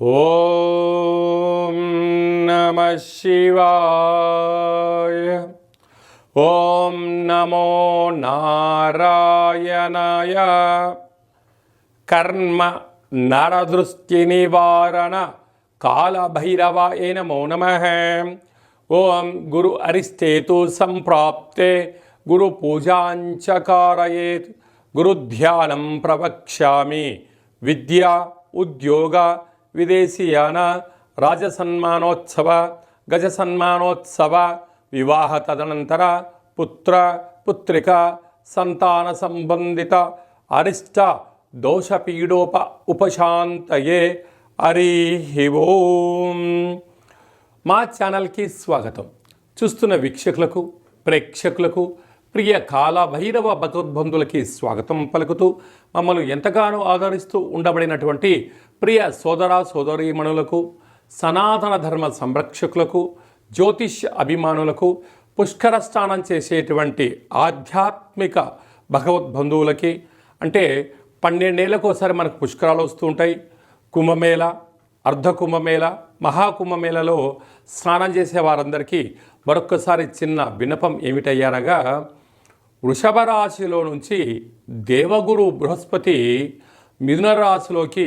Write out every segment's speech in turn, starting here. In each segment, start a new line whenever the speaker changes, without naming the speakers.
ॐ नमः शिवाय ॐ नमो नारायणाय कर्म नरदृष्टिनिवारण कालभैरवाय नमो नमः ॐ गुरु अरिस्तेतु सम्प्राप्ते गुरुपूजाञ्चकारयेत् गुरुध्यानं प्रवक्ष्यामि विद्या उद्योग ప్రవక్ష్యామి విద్య ఉద్యోగ విదేశీయాన రాజసన్మానోత్సవ గజ సన్మానోత్సవ వివాహ తదనంతర పుత్ర పుత్రిక సంతాన సంబంధిత అరిష్ట దోషపీడోప ఉపశాంతయే హరి ఓం మా ఛానల్కి స్వాగతం. చూస్తున్న వీక్షకులకు ప్రేక్షకులకు ప్రియ కాల భైరవ భగవద్బంధులకి స్వాగతం పలుకుతూ మమ్మల్ని ఎంతగానో ఆదరిస్తూ ఉండబడినటువంటి ప్రియ సోదర సోదరీమణులకు సనాతన ధర్మ సంరక్షకులకు జ్యోతిష్ అభిమానులకు పుష్కర స్నానం చేసేటువంటి ఆధ్యాత్మిక భగవద్బంధువులకి అంటే పన్నెండేళ్ళకోసారి ఒకసారి మనకు పుష్కరాలు వస్తూ ఉంటాయి. కుంభమేళ అర్ధ కుంభమేళ మహాకుంభమేళలో స్నానం చేసే వారందరికీ మరొక్కసారి చిన్న విన్నపం ఏమిటయ్యారగా వృషభ రాశిలో నుంచి దేవగురు బృహస్పతి మిథున రాశిలోకి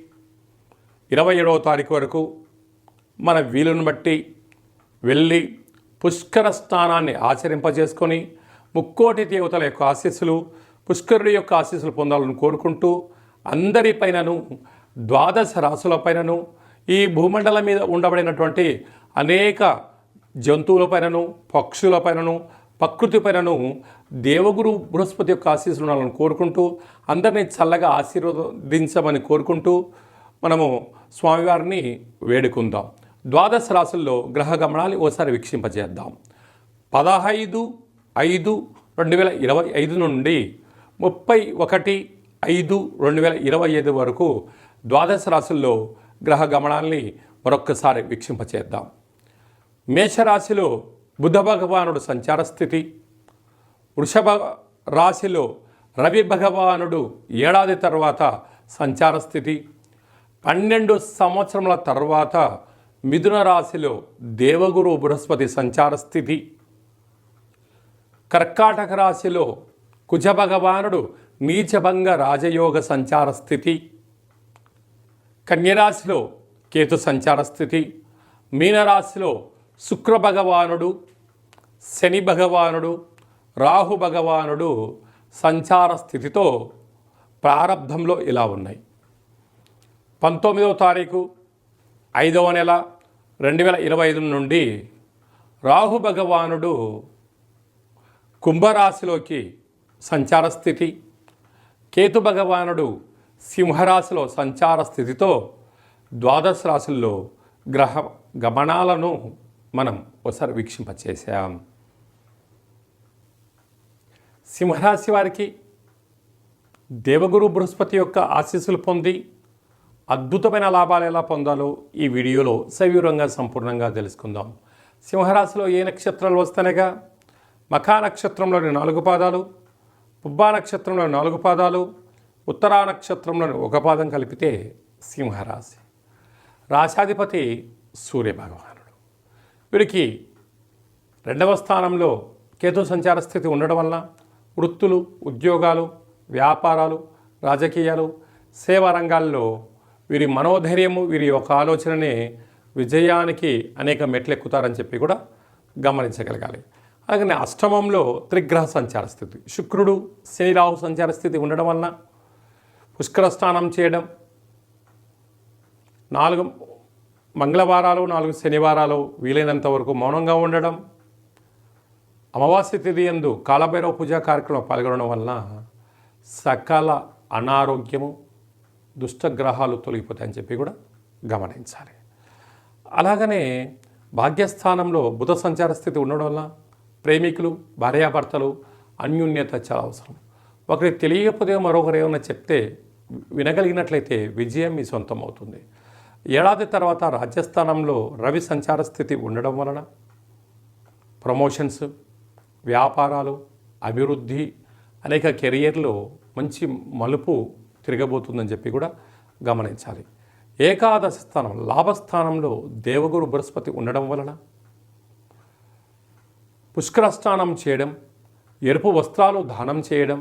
ఇరవై ఏడవ తారీఖు వరకు మన వీలును బట్టి వెళ్ళి పుష్కర స్నానాన్ని ఆచరింపజేసుకొని ముక్కోటి దేవతల యొక్క ఆశీస్సులు పుష్కరుడి యొక్క ఆశీస్సులు పొందాలని కోరుకుంటూ అందరిపైనను ద్వాదశ రాసులపైనను ఈ భూమండలం మీద ఉండబడినటువంటి అనేక జంతువులపైనను పక్షులపైనను ప్రకృతిపైనను దేవగురు బృహస్పతి యొక్క ఆశీస్సులు ఉండాలని కోరుకుంటూ అందరినీ చల్లగా ఆశీర్వదించమని కోరుకుంటూ మనము స్వామివారిని వేడుకుందాం. ద్వాదశ రాశుల్లో గ్రహ గమనాలు ఓసారి వీక్షింపజేద్దాం. పదహైదు ఐదు రెండు వేల ఇరవై ఐదు నుండి ముప్పై ఒకటి ఐదు రెండు వేల ఇరవై ఐదు వరకు ద్వాదశ రాశుల్లో గ్రహ గమనాల్ని మరొక్కసారి వీక్షింపచేద్దాం. మేషరాశిలో బుధ భగవానుడు సంచార స్థితి. వృషభ రాశిలో రవి భగవానుడు ఏడాది తర్వాత సంచార స్థితి. పన్నెండు సంవత్సరముల తర్వాత మిథున రాశిలో దేవగురు బృహస్పతి సంచార స్థితి. కర్కాటక రాశిలో కుజ భగవానుడు నీచభంగ రాజయోగ సంచార స్థితి. కన్యరాశిలో కేతు సంచార స్థితి. మీనరాశిలో శుక్ర భగవానుడు శని భగవానుడు రాహు భగవానుడు సంచార స్థితితో ప్రారంభంలో ఇలా ఉన్నాయి. పంతొమ్మిదవ తారీఖు ఐదవ నెల రెండు వేల ఇరవై ఐదు నుండి రాహు భగవానుడు కుంభరాశిలోకి సంచార స్థితి కేతు భగవానుడు సింహరాశిలో సంచార స్థితితో ద్వాదశ రాశుల్లో గ్రహ గమనాలను మనం ఒకసారి వీక్షింపచేసాం సింహరాశి వారికి దేవగురు బృహస్పతి యొక్క ఆశీస్సులు పొంది అద్భుతమైన లాభాలు ఎలా పొందాలో ఈ వీడియోలో సవివరంగా సంపూర్ణంగా తెలుసుకుందాం. సింహరాశిలో ఏ నక్షత్రాలు వస్తానగా మఖా నక్షత్రంలోని నాలుగు పాదాలు పుబ్బా నక్షత్రంలోని నాలుగు పాదాలు ఉత్తరా నక్షత్రంలోని ఒక పాదం కలిపితే సింహరాశి. రాశాధిపతి సూర్యభగవానుడు. వీరికి రెండవ స్థానంలో కేతు సంచార స్థితి ఉండడం వలన వృత్తులు ఉద్యోగాలు వ్యాపారాలు రాజకీయాలు సేవా రంగాల్లో వీరి మనోధైర్యము వీరి యొక్క ఆలోచననే విజయానికి అనేక మెట్లు ఎక్కుతారని చెప్పి కూడా గమనించగలగాలి. అలాగనే అష్టమంలో త్రిగ్రహ సంచార స్థితి. శుక్రుడు శని రాహు సంచార స్థితి ఉండడం వలన పుష్కర స్నానం చేయడం నాలుగు మంగళవారాలు నాలుగు శనివారాలు వీలైనంత వరకు మౌనంగా ఉండడం అమావాస్య తిథి ఎందు కాలభైరవ పూజా కార్యక్రమం పాల్గొనడం వలన సకల అనారోగ్యము దుష్టగ్రహాలు తొలగిపోతాయని చెప్పి కూడా గమనించాలి. అలాగనే భాగ్యస్థానంలో బుధ సంచార స్థితి ఉండడం వల్ల ప్రేమికులు భార్యాభర్తలు అన్యోన్యత చాలా అవసరం. ఒకరికి తెలియకపోతే మరొకరు ఏమైనా చెప్తే వినగలిగినట్లయితే విజయం మీ సొంతం అవుతుంది ఏడాది తర్వాత రాజ్యస్థానంలో రవి సంచార స్థితి ఉండడం వలన ప్రమోషన్స్ వ్యాపారాలు అభివృద్ధి అనేక కెరియర్లో మంచి మలుపు తిరగబోతుందని చెప్పి కూడా గమనించాలి. ఏకాదశ స్థానం లాభస్థానంలో దేవగురు బృహస్పతి ఉండడం వలన పుష్కర స్నానం చేయడం ఎరుపు వస్త్రాలు దానం చేయడం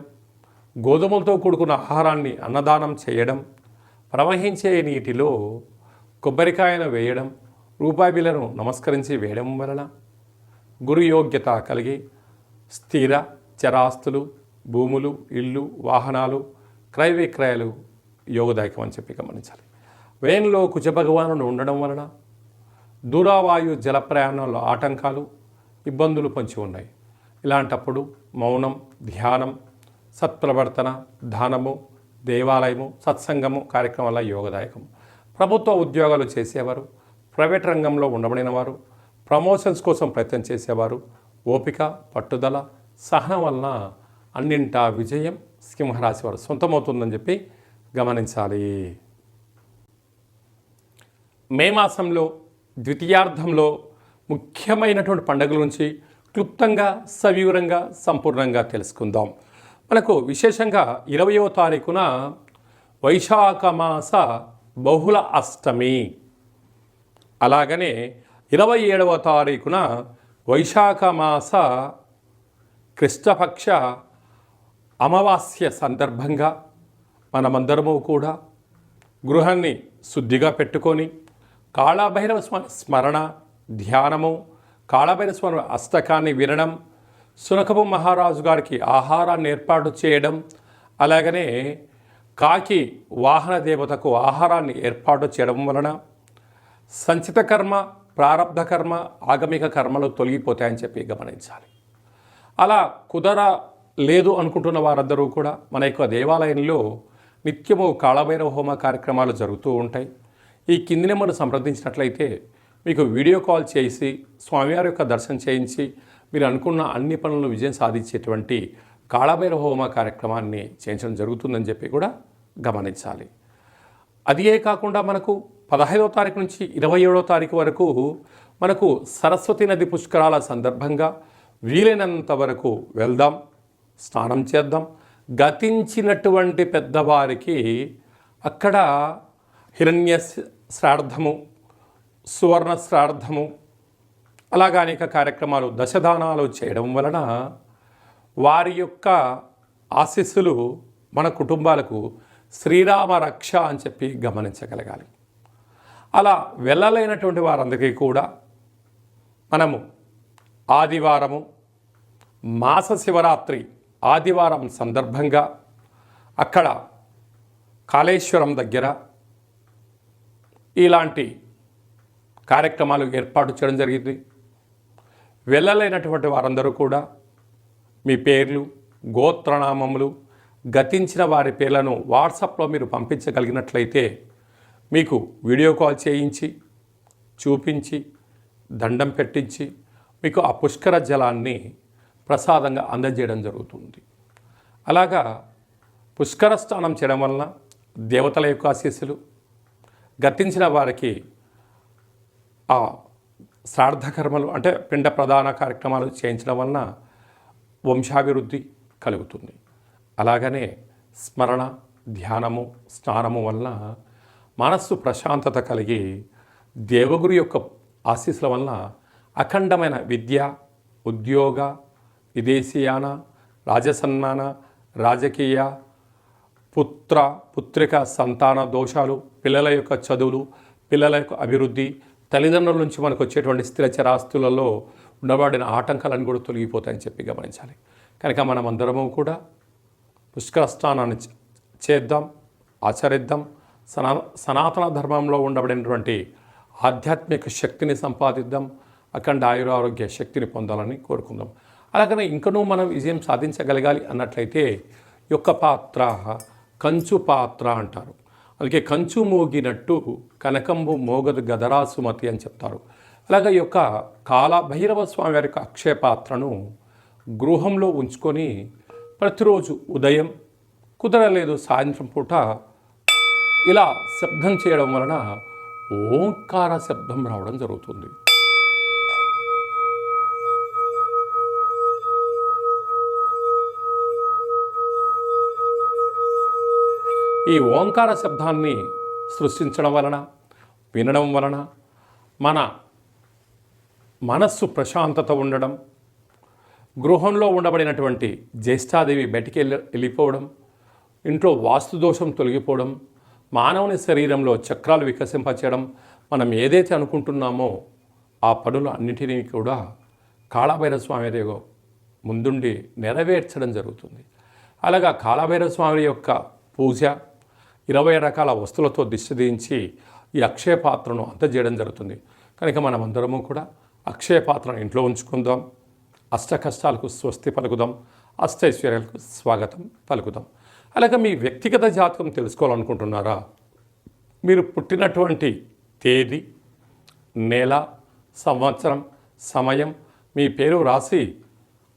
గోధుమలతో కూడుకున్న ఆహారాన్ని అన్నదానం చేయడం ప్రవహించే నీటిలో కొబ్బరికాయను వేయడం రూపాయి బిళ్ళను నమస్కరించి వేయడం వలన గురు యోగ్యత కలిగి స్థిర చరాస్తులు భూములు ఇళ్ళు వాహనాలు క్రయ విక్రయాలు యోగదాయకం అని చెప్పి గమనించాలి. వేన్లో కుజ భగవానుడు ఉండడం వలన దూరావాయు జల ప్రయాణంలో ఆటంకాలు ఇబ్బందులు పొంచి ఉన్నాయి. ఇలాంటప్పుడు మౌనం ధ్యానం సత్ప్రవర్తన దానము దేవాలయము సత్సంగము కార్యక్రమాల యోగదాయకం. ప్రభుత్వ ఉద్యోగాలు చేసేవారు ప్రైవేట్ రంగంలో ఉండబడిన వారు ప్రమోషన్స్ కోసం ప్రయత్నం చేసేవారు ఓపిక పట్టుదల సహనం వలన అన్నింటా విజయం సింహరాశి వారు సొంతమవుతుందని చెప్పి గమనించాలి మే మాసంలో ద్వితీయార్థంలో ముఖ్యమైనటువంటి పండుగల నుంచి క్లుప్తంగా సవివరంగా సంపూర్ణంగా తెలుసుకుందాం మనకు విశేషంగా ఇరవయో తారీఖున వైశాఖ మాస బహుళ అష్టమి అలాగనే ఇరవై ఏడవ తారీఖున వైశాఖ మాస కృష్ణపక్ష అమావాస్య సందర్భంగా మనమందరము కూడా గృహాన్ని శుద్ధిగా పెట్టుకొని కాళాభైరవ స్మ స్మరణ ధ్యానము కాళాభైరవ స్మరణ అష్టకాన్ని వినడం సునకపు మహారాజు గారికి ఆహారాన్ని ఏర్పాటు చేయడం అలాగనే కాకి వాహన దేవతకు ఆహారాన్ని ఏర్పాటు చేయడం వలన సంచిత కర్మ ప్రారంధ కర్మ ఆగమిక కర్మలు తొలగిపోతాయని చెప్పి గమనించాలి. అలా కుదర లేదు అనుకుంటున్న వారందరూ కూడా మన యొక్క దేవాలయంలో నిత్యము కాళభైరవ హోమ కార్యక్రమాలు జరుగుతూ ఉంటాయి. ఈ కింది నెంబర్ను సంప్రదించినట్లయితే మీకు వీడియో కాల్ చేసి స్వామివారి యొక్క దర్శనం చేయించి మీరు అనుకున్న అన్ని పనులను విజయం సాధించేటువంటి కాళభైరవ హోమ కార్యక్రమాన్ని చేయించడం జరుగుతుందని చెప్పి కూడా గమనించాలి. అదియే కాకుండా మనకు పదహైదవ తారీఖు నుంచి ఇరవై ఏడవ తారీఖు వరకు మనకు సరస్వతి నది పుష్కరాల సందర్భంగా వీలైనంత వరకు వెళ్దాం. స్నానం చేద్దాం. గతించినటువంటి పెద్దవారికి అక్కడ హిరణ్య శ్రాద్ధము సువర్ణ శ్రాద్ధము అలాగా అనేక కార్యక్రమాలు దశదానాలు చేయడం వలన వారి యొక్క ఆశీస్సులు మన కుటుంబాలకు శ్రీరామ రక్ష అని చెప్పి గమనించగలగాలి. అలా వెళ్ళలేనటువంటి వారందరికీ కూడా మనము ఆదివారము మాస శివరాత్రి ఆదివారం సందర్భంగా అక్కడ కాళేశ్వరం దగ్గర ఇలాంటి కార్యక్రమాలు ఏర్పాటు చేయడం జరిగింది. వెళ్ళలేనటువంటి వారందరూ కూడా మీ పేర్లు గోత్రనామములు గతించిన వారి పేర్లను వాట్సాప్లో మీరు పంపించగలిగినట్లయితే మీకు వీడియో కాల్ చేయించి చూపించి దండం పెట్టించి మీకు ఆ పుష్కర జలాన్ని ప్రసాదంగా అందజేయడం జరుగుతుంది. అలాగా పుష్కర స్నానం చేయడం వలన దేవతల యొక్క ఆశీస్సులు గతించిన వారికి ఆ శ్రాద్ధ కర్మలు అంటే పిండ ప్రధాన కార్యక్రమాలు చేయించడం వలన వంశాభివృద్ధి కలుగుతుంది. అలాగనే స్మరణ ధ్యానము స్నానము వలన మనస్సు ప్రశాంతత కలిగి దేవగురు యొక్క ఆశీస్సుల వలన అఖండమైన విద్య ఉద్యోగ విదేశీయాన రాజసన్మాన రాజకీయ పుత్ర పుత్రిక సంతాన దోషాలు పిల్లల యొక్క చదువులు పిల్లల యొక్క అభివృద్ధి తల్లిదండ్రుల నుంచి మనకు వచ్చేటువంటి స్థిర చరాస్తులలో ఉండబడిన ఆటంకాలను కూడా తొలగిపోతాయని చెప్పి గమనించాలి. కనుక మనం అందరము కూడా పుష్కర స్నానాన్ని చేద్దాం ఆచరిద్దాం. సనా సనాతన ధర్మంలో ఉండబడినటువంటి ఆధ్యాత్మిక శక్తిని సంపాదిద్దాం అఖండ ఆయురారోగ్య శక్తిని పొందాలని కోరుకుందాం. అలాగనే ఇంకనూ మనం విజయం సాధించగలగాలి అన్నట్లయితే యొక్క పాత్ర కంచు పాత్ర అంటారు. అందుకే కంచు మోగినట్టు కనకంబు మోగదు గదరా సుమతి అని చెప్తారు. అలాగే యొక్క కాల భైరవ స్వామి వారి యొక్క అక్షయ పాత్రను గృహంలో ఉంచుకొని ప్రతిరోజు ఉదయం కుదరలేదు సాయంత్రం పూట ఇలా శబ్దం చేయడం వలన ఓంకార శబ్దం రావడం జరుగుతుంది. ఈ ఓంకార శబ్దాన్ని సృష్టించడం వలన వినడం వలన మన మనస్సు ప్రశాంతత ఉండడం గృహంలో ఉండబడినటువంటి జ్యేష్ఠాదేవి బయటికి వెళ్ళి వెళ్ళిపోవడం ఇంట్లో వాస్తు దోషం తొలగిపోవడం మానవుని శరీరంలో చక్రాలు వికసింపచేయడం మనం ఏదైతే అనుకుంటున్నామో ఆ పనులు అన్నిటినీ కూడా కాళభైరవ స్వామి ముందుండి నెరవేర్చడం జరుగుతుంది. అలాగా కాళభైరవ స్వామి యొక్క పూజ ఇరవై రకాల వస్తువులతో దిష్టి దించి ఈ అక్షయ పాత్రను అందజేయడం జరుగుతుంది. కనుక మనం అందరము కూడా అక్షయ పాత్రను ఇంట్లో ఉంచుకుందాం. అష్ట కష్టాలకు స్వస్తి పలుకుదాం. అష్టైశ్వర్యాలకు స్వాగతం పలుకుదాం. అలాగే మీ వ్యక్తిగత జాతకం తెలుసుకోవాలనుకుంటున్నారా? మీరు పుట్టినటువంటి తేదీ నెల సంవత్సరం సమయం మీ పేరు రాసి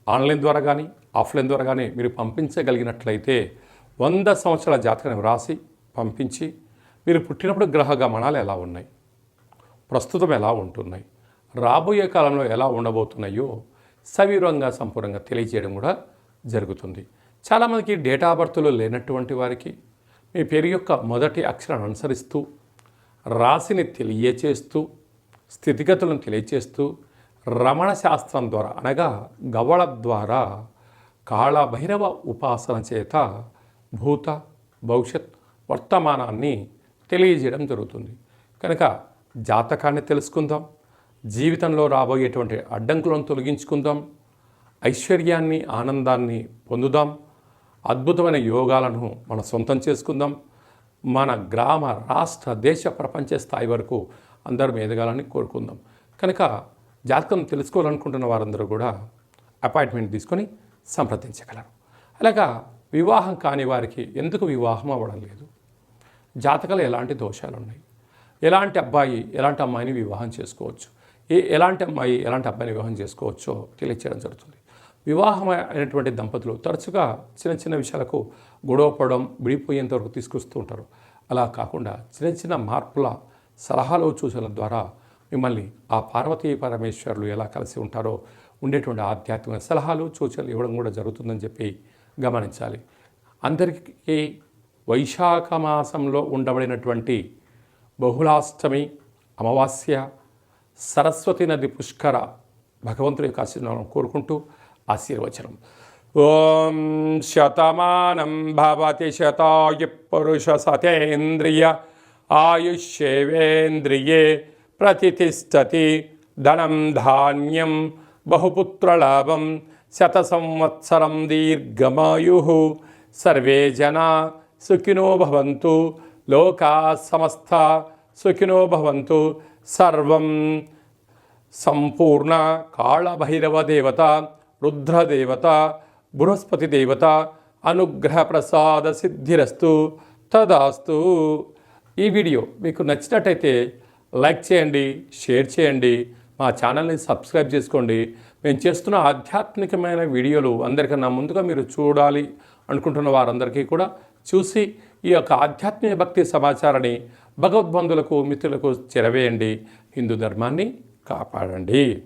ఆన్లైన్ ద్వారా కానీ ఆఫ్లైన్ ద్వారా కానీ మీరు పంపించగలిగినట్లయితే వంద సంవత్సరాల జాతకాన్ని రాసి పంపించి మీరు పుట్టినప్పుడు గ్రహ గమనాలు ఎలా ఉన్నాయి? ప్రస్తుతం ఎలా ఉంటున్నాయి? రాబోయే కాలంలో ఎలా ఉండబోతున్నాయో సవివరంగా సంపూర్ణంగా తెలియజేయడం కూడా జరుగుతుంది. చాలామందికి డేటా బర్త్లో లేనటువంటి వారికి మీ పేరు యొక్క మొదటి అక్షరాన్ని అనుసరిస్తూ రాశిని తెలియచేస్తూ స్థితిగతులను తెలియచేస్తూ రమణ శాస్త్రం ద్వారా అనగా గవళ ద్వారా కాళభైరవ ఉపాసన చేత భూత భవిష్యత్ వర్తమానాన్ని తెలియజేయడం జరుగుతుంది. కనుక జాతకాన్ని తెలుసుకుందాం. జీవితంలో రాబోయేటువంటి అడ్డంకులను తొలగించుకుందాం. ఐశ్వర్యాన్ని ఆనందాన్ని పొందుదాం. అద్భుతమైన యోగాలను మన సొంతం చేసుకుందాం. మన గ్రామ రాష్ట్ర దేశ ప్రపంచ స్థాయి వరకు అందరం ఎదగాలని కోరుకుందాం. కనుక జాతకం తెలుసుకోవాలనుకుంటున్న వారందరూ కూడా అపాయింట్మెంట్ తీసుకొని సంప్రదించగలరు. అలాగా వివాహం కాని వారికి ఎందుకు వివాహం అవ్వడం లేదు? జాతకాలు ఎలాంటి దోషాలు ఉన్నాయి? ఎలాంటి అబ్బాయి ఎలాంటి అమ్మాయిని వివాహం చేసుకోవచ్చు? ఏ ఎలాంటి అమ్మాయి ఎలాంటి అబ్బాయిని వివాహం చేసుకోవచ్చో తెలియచేయడం జరుగుతుంది. వివాహం అయినటువంటి దంపతులు తరచుగా చిన్న చిన్న విషయాలకు గొడవపడడం విడిపోయేంత వరకు తీసుకొస్తూ ఉంటారు. అలా కాకుండా చిన్న చిన్న మార్పుల సలహాలు సూచనల ద్వారా మిమ్మల్ని ఆ పార్వతీ పరమేశ్వరులు ఎలా కలిసి ఉంటారో ఉండేటువంటి ఆధ్యాత్మిక సలహాలు సూచనలు ఇవ్వడం కూడా జరుగుతుందని చెప్పి గమనించాలి. అందరికీ వైశాఖ మాసంలో ఉండబడినటువంటి బహుళాష్టమి అమావాస్య సరస్వతి నది పుష్కర భగవంతుడి యొక్క ఆశీర్వాదం కోరుకుంటూ ఆశీర్వచనం. ఓం శతమానం భవతి శతాయు పురుష సతేంద్రియ ఆయుష్యేవేంద్రియే ప్రతిష్టతి ధనం ధాన్యం బహుపుత్రలాభం శత సంవత్సరం దీర్ఘమాయు. సర్వే జనా సుఖినో భవంతు. లోకా సమస్త సుఖినో భవంతు. సర్వం సంపూర్ణ కాళభైరవ దేవత రుద్రదేవత బృహస్పతి దేవత అనుగ్రహ ప్రసాద సిద్ధిరస్తు. తదాస్తు. ఈ వీడియో మీకు నచ్చినట్టయితే లైక్ చేయండి షేర్ చేయండి మా ఛానల్ని సబ్స్క్రైబ్ చేసుకోండి. మేము చేస్తున్న ఆధ్యాత్మికమైన వీడియోలు అందరికన్నా ముందుగా మీరు చూడాలి అనుకుంటున్న వారందరికీ కూడా చూసి ఈ యొక్క ఆధ్యాత్మిక భక్తి సమాచారాన్ని భగవద్బంధులకు మిత్రులకు చెరవేయండి. హిందూ ధర్మాన్ని కాపాడండి.